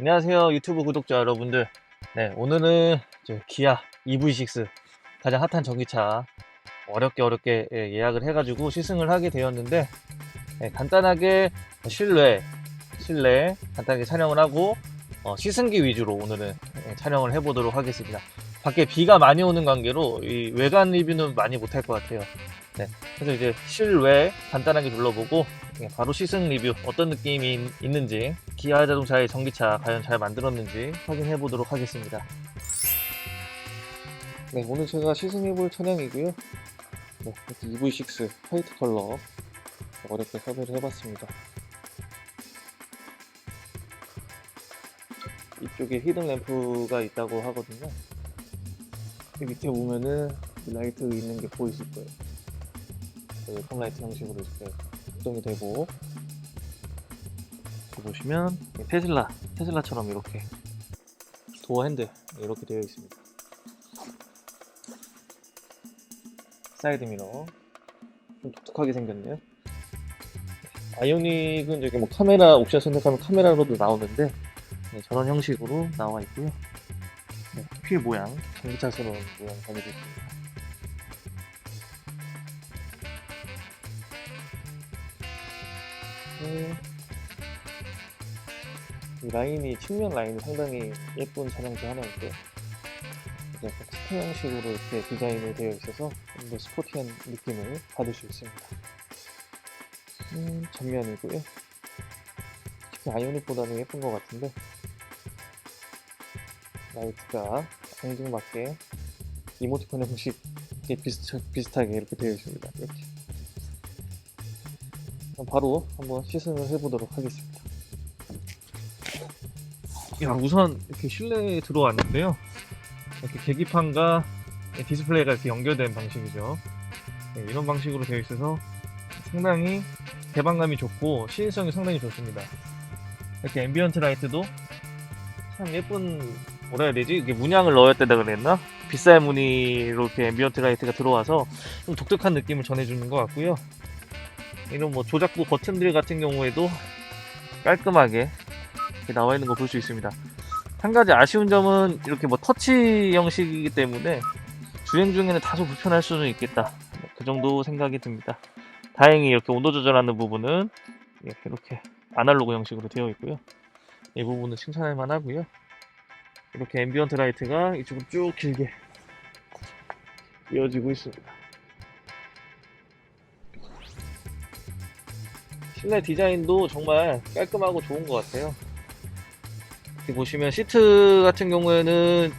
안녕하세요 유튜브 구독자 여러분들. 네 오늘은 저 기아 EV6 가장 핫한 전기차 어렵게 어렵게 예, 예약을 해가지고 시승을 하게 되었는데 네, 간단하게 실내 실내 간단하게 촬영을 하고 어, 시승기 위주로 오늘은 예, 촬영을 해보도록 하겠습니다. 밖에 비가 많이 오는 관계로 이 외관 리뷰는 많이 못할 것 같아요. 네, 그래서 이제 실외 간단하게 둘러보고 예, 바로 시승 리뷰 어떤 느낌이 있- 있는지 기아 자동차의 전기차 과연 잘 만들었는지 확인해 보도록 하겠습니다. 네, 오늘 제가 시승해 볼 차량이고요. 네, 이렇게 EV6 화이트 컬러 어렵게 섭외를 해봤습니다. 이쪽에 히든 램프가 있다고 하거든요. 이 밑에 보면은 이 라이트 있는 게 보이실 거예요. 웨폰 라이트 형식으로 이렇게 구동이 되고 보시면 이 테슬라 테슬라처럼 이렇게 도어 핸들 이렇게 되어 있습니다. 사이드 미러 좀 독특하게 생겼네요. 아이오닉은 저기 뭐 카메라 옵션 선택하면 카메라로도 나오는데 네, 저런 형식으로 나와 있고요. 네, 휠 모양 전기차스러운 모양 있습니다. 이 라인이 측면 라인이 상당히 예쁜 차량 중 하나인데 이제 스퀘어 형식으로 이렇게 디자인이 되어 있어서 좀 더 스포티한 느낌을 받을 수 있습니다. 음, 전면이고요. 특히 아이오닉보다는 예쁜 것 같은데 라이트가 앙증맞게 이모티콘 형식 비슷, 비슷 하게 이렇게 되어 있습니다. 이렇게 바로 한번 시승을 해보도록 하겠습니다. 야, 우선 이렇게 실내에 들어왔는데요. 이렇게 계기판과 디스플레이가 이렇게 연결된 방식이죠. 네, 이런 방식으로 되어 있어서 상당히 개방감이 좋고 시인성이 상당히 좋습니다. 이렇게 앰비언트 라이트도 참 예쁜 뭐라 해야 되지? 이게 문양을 넣어야 된다 그랬나? 빗살 무늬로 이렇게 앰비언트 라이트가 들어와서 좀 독특한 느낌을 전해주는 것 같고요. 이런 뭐 조작부 버튼들 같은 경우에도 깔끔하게 나와 있는 거 볼 수 있습니다. 한 가지 아쉬운 점은 이렇게 뭐 터치 형식이기 때문에 주행 중에는 다소 불편할 수는 있겠다. 그 정도 생각이 듭니다. 다행히 이렇게 온도 조절하는 부분은 이렇게, 아날로그 형식으로 되어 있고요. 이 부분은 칭찬할 만하고요. 이렇게 앰비언트 라이트가 이쪽으로 쭉 길게 이어지고 있습니다. 실내 디자인도 정말 깔끔하고 좋은 것 같아요. 이렇게 보시면 시트 같은 경우에는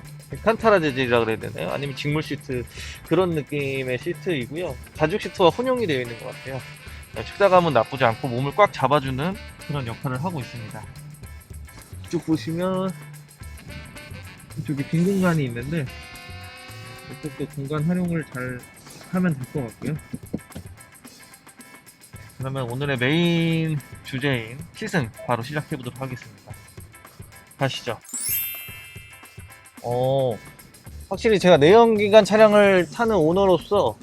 칸타라 재질이라 그래야 되나요? 아니면 직물 시트 그런 느낌의 시트이고요. 가죽 시트와 혼용이 되어 있는 것 같아요. 측자감은 나쁘지 않고 몸을 꽉 잡아주는 그런 역할을 하고 있습니다. 이쪽 보시면 이쪽에 빈 공간이 있는데 이쪽도 공간 활용을 잘 하면 될 것 같고요. 그러면 오늘의 메인 주제인 시승 바로 시작해 보도록 하겠습니다. 가시죠. 어, 확실히 제가 내연기관 차량을 타는 오너로서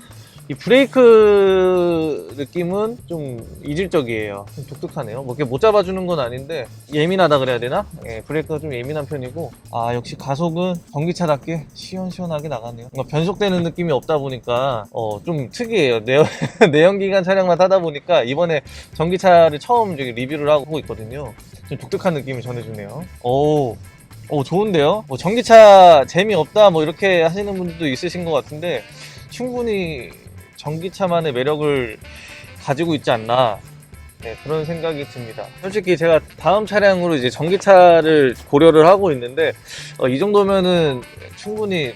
이 브레이크 느낌은 좀 이질적이에요. 좀 독특하네요. 뭐 이렇게 못 잡아주는 건 아닌데 예민하다 그래야 되나? 예, 브레이크가 좀 예민한 편이고 아 역시 가속은 전기차답게 시원시원하게 나가네요. 뭔가 변속되는 느낌이 없다 보니까 어, 좀 특이해요. 내연, 내연기관 차량만 타다 보니까 이번에 전기차를 처음 저기 리뷰를 하고 있거든요. 좀 독특한 느낌을 전해주네요. 오, 오 좋은데요? 뭐 전기차 재미없다 뭐 이렇게 하시는 분들도 있으신 것 같은데 충분히 전기차만의 매력을 가지고 있지 않나 네, 그런 생각이 듭니다. 솔직히 제가 다음 차량으로 이제 전기차를 고려를 하고 있는데 어, 이 정도면은 충분히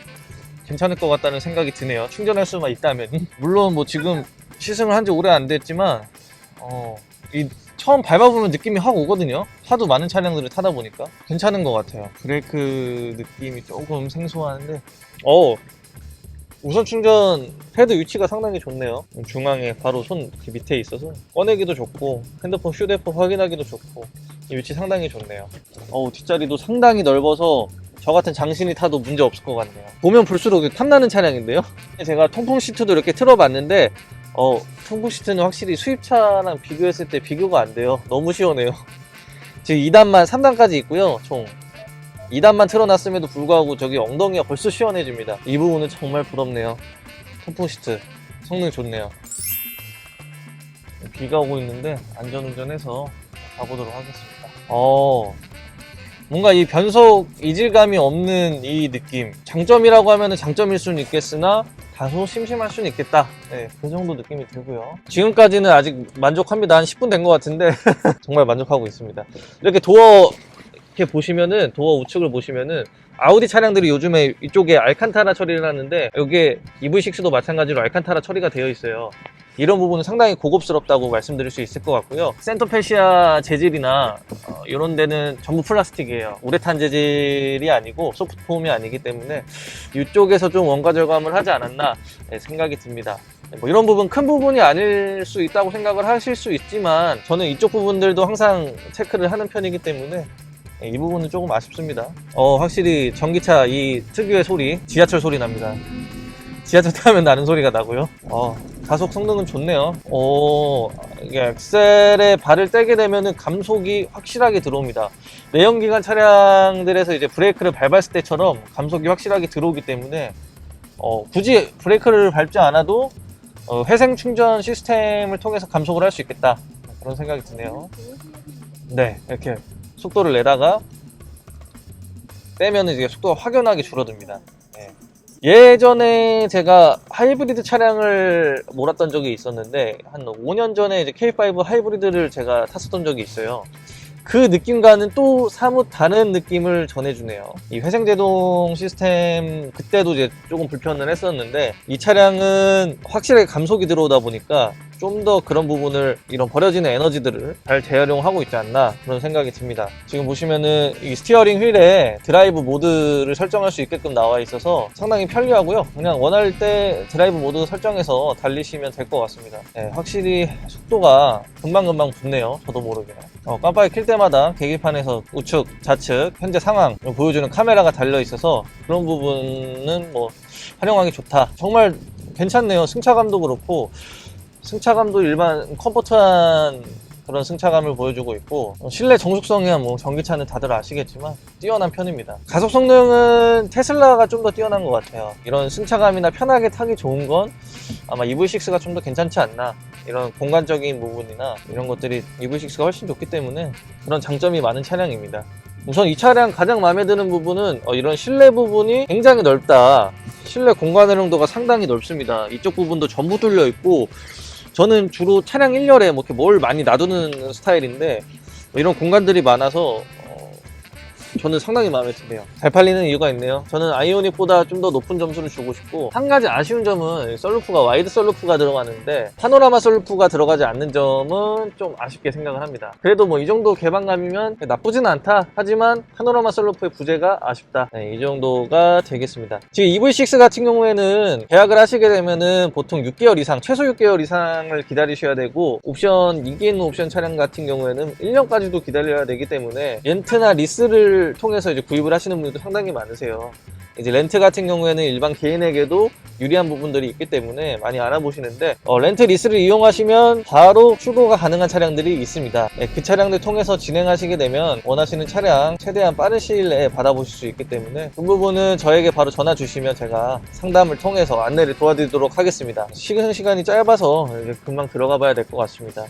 괜찮을 것 같다는 생각이 드네요. 충전할 수만 있다면 물론 뭐 지금 시승을 한 지 오래 안 됐지만 어, 이 처음 밟아보면 느낌이 확 오거든요. 하도 많은 차량들을 타다 보니까 괜찮은 것 같아요. 브레이크 느낌이 조금 생소한데, 어 우선 충전 패드 위치가 상당히 좋네요. 중앙에 바로 손그 밑에 있어서 꺼내기도 좋고 핸드폰 휴대폰 확인하기도 좋고 이 위치 상당히 좋네요. 어우 뒷자리도 상당히 넓어서 저 같은 장신이 타도 문제 없을 것 같네요. 보면 볼수록 탐나는 차량인데요. 제가 통풍 시트도 이렇게 틀어봤는데 어, 통풍 시트는 확실히 수입차랑 비교했을 때 비교가 안 돼요. 너무 시원해요. 지금 2단만 3단까지 있고요. 총 2단만 틀어놨음에도 불구하고 저기 엉덩이가 벌써 시원해집니다. 이 부분은 정말 부럽네요. 토포시트 성능 좋네요. 비가 오고 있는데 안전운전해서 가보도록 하겠습니다. 어, 뭔가 이 변속 이질감이 없는 이 느낌. 장점이라고 하면 장점일 수는 있겠으나 다소 심심할 수는 있겠다. 네, 그 정도 느낌이 들고요. 지금까지는 아직 만족합니다. 한 10분 된 것 같은데 정말 만족하고 있습니다. 이렇게 도어 이렇게 보시면은 도어 우측을 보시면은 아우디 차량들이 요즘에 이쪽에 알칸타라 처리를 하는데 여기에 EV6도 마찬가지로 알칸타라 처리가 되어 있어요. 이런 부분은 상당히 고급스럽다고 말씀드릴 수 있을 것 같고요. 센터페시아 재질이나 어, 이런 데는 전부 플라스틱이에요. 우레탄 재질이 아니고 소프트폼이 아니기 때문에 이쪽에서 좀 원가 절감을 하지 않았나 네, 생각이 듭니다. 네, 뭐 이런 부분 큰 부분이 아닐 수 있다고 생각을 하실 수 있지만 저는 이쪽 부분들도 항상 체크를 하는 편이기 때문에 네, 이 부분은 조금 아쉽습니다. 어, 확실히 전기차 이 특유의 소리, 지하철 소리 납니다. 지하철 타면 나는 소리가 나고요. 어, 가속 성능은 좋네요. 어, 이게 엑셀에 발을 떼게 되면은 감속이 확실하게 들어옵니다. 내연기관 차량들에서 이제 브레이크를 밟았을 때처럼 감속이 확실하게 들어오기 때문에 어, 굳이 브레이크를 밟지 않아도 어, 회생 충전 시스템을 통해서 감속을 할 수 있겠다. 그런 생각이 드네요. 네, 이렇게 속도를 내다가 빼면 이제 속도가 확연하게 줄어듭니다. 네. 예전에 제가 하이브리드 차량을 몰았던 적이 있었는데 한 5년 전에 이제 K5 하이브리드를 제가 탔었던 적이 있어요. 그 느낌과는 또 사뭇 다른 느낌을 전해주네요. 이 회생제동 시스템 그때도 이제 조금 불편을 했었는데 이 차량은 확실하게 감속이 들어오다 보니까 좀 더 그런 부분을 이런 버려지는 에너지들을 잘 재활용하고 있지 않나 그런 생각이 듭니다. 지금 보시면은 이 스티어링 휠에 드라이브 모드를 설정할 수 있게끔 나와 있어서 상당히 편리하고요. 그냥 원할 때 드라이브 모드 설정해서 달리시면 될 것 같습니다. 네, 확실히 속도가 금방금방 붙네요. 저도 모르게. 어, 깜빡이 킬 때마다 계기판에서 우측, 좌측, 현재 상황 보여주는 카메라가 달려 있어서 그런 부분은 뭐 활용하기 좋다. 정말 괜찮네요. 승차감도 그렇고 승차감도 일반 컴포트한 그런 승차감을 보여주고 있고 어, 실내 정숙성이야 뭐 전기차는 다들 아시겠지만 뛰어난 편입니다. 가속 성능은 테슬라가 좀 더 뛰어난 것 같아요. 이런 승차감이나 편하게 타기 좋은 건 아마 EV6가 좀 더 괜찮지 않나 이런 공간적인 부분이나 이런 것들이 EV6가 훨씬 좋기 때문에 그런 장점이 많은 차량입니다. 우선 이 차량 가장 마음에 드는 부분은 어, 이런 실내 부분이 굉장히 넓다. 실내 공간 활용도가 상당히 넓습니다. 이쪽 부분도 전부 뚫려 있고 저는 주로 차량 1열에 뭐 이렇게 뭘 많이 놔두는 스타일인데 뭐 이런 공간들이 많아서 어, 저는 상당히 마음에 드네요. 잘 팔리는 이유가 있네요. 저는 아이오닉보다 좀 더 높은 점수를 주고 싶고 한 가지 아쉬운 점은 썰루프가 와이드 썰루프가 들어가는데 파노라마 썰루프가 들어가지 않는 점은 좀 아쉽게 생각을 합니다. 그래도 뭐 이 정도 개방감이면 나쁘진 않다. 하지만 파노라마 썰루프의 부재가 아쉽다. 네, 이 정도가 되겠습니다. 지금 EV6 같은 경우에는 계약을 하시게 되면은 보통 6개월 이상, 최소 6개월 이상을 기다리셔야 되고 옵션 2개 있는 옵션 차량 같은 경우에는 1년까지도 기다려야 되기 때문에 렌트나 리스를 통해서 이제 구입을 하시는 분들도 상당히 많으세요. 이제 렌트 같은 경우에는 일반 개인에게도 유리한 부분들이 있기 때문에 많이 알아보시는데 어, 렌트 리스를 이용하시면 바로 출고가 가능한 차량들이 있습니다. 네, 그 차량들 통해서 진행하시게 되면 원하시는 차량 최대한 빠른 시일 내에 받아보실 수 있기 때문에 그 부분은 저에게 바로 전화 주시면 제가 상담을 통해서 안내를 도와드리도록 하겠습니다. 시간 시간이 짧아서 금방 들어가 봐야 될 것 같습니다.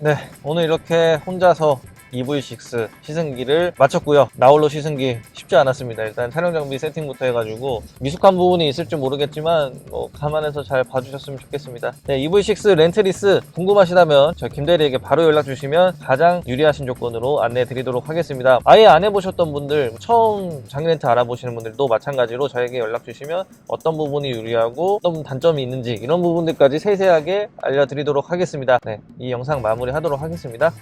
네, 오늘 이렇게 혼자서 EV6 시승기를 마쳤고요. 나홀로 시승기 쉽지 않았습니다. 일단 촬영 장비 세팅부터 해가지고 미숙한 부분이 있을지 모르겠지만 뭐 감안해서 잘 봐주셨으면 좋겠습니다. 네, EV6 렌트리스 궁금하시다면 저 김대리에게 바로 연락 주시면 가장 유리하신 조건으로 안내해 드리도록 하겠습니다. 아예 안 해보셨던 분들 처음 장기렌트 알아보시는 분들도 마찬가지로 저에게 연락 주시면 어떤 부분이 유리하고 어떤 단점이 있는지 이런 부분들까지 세세하게 알려드리도록 하겠습니다. 네, 이 영상 마무리하도록 하겠습니다.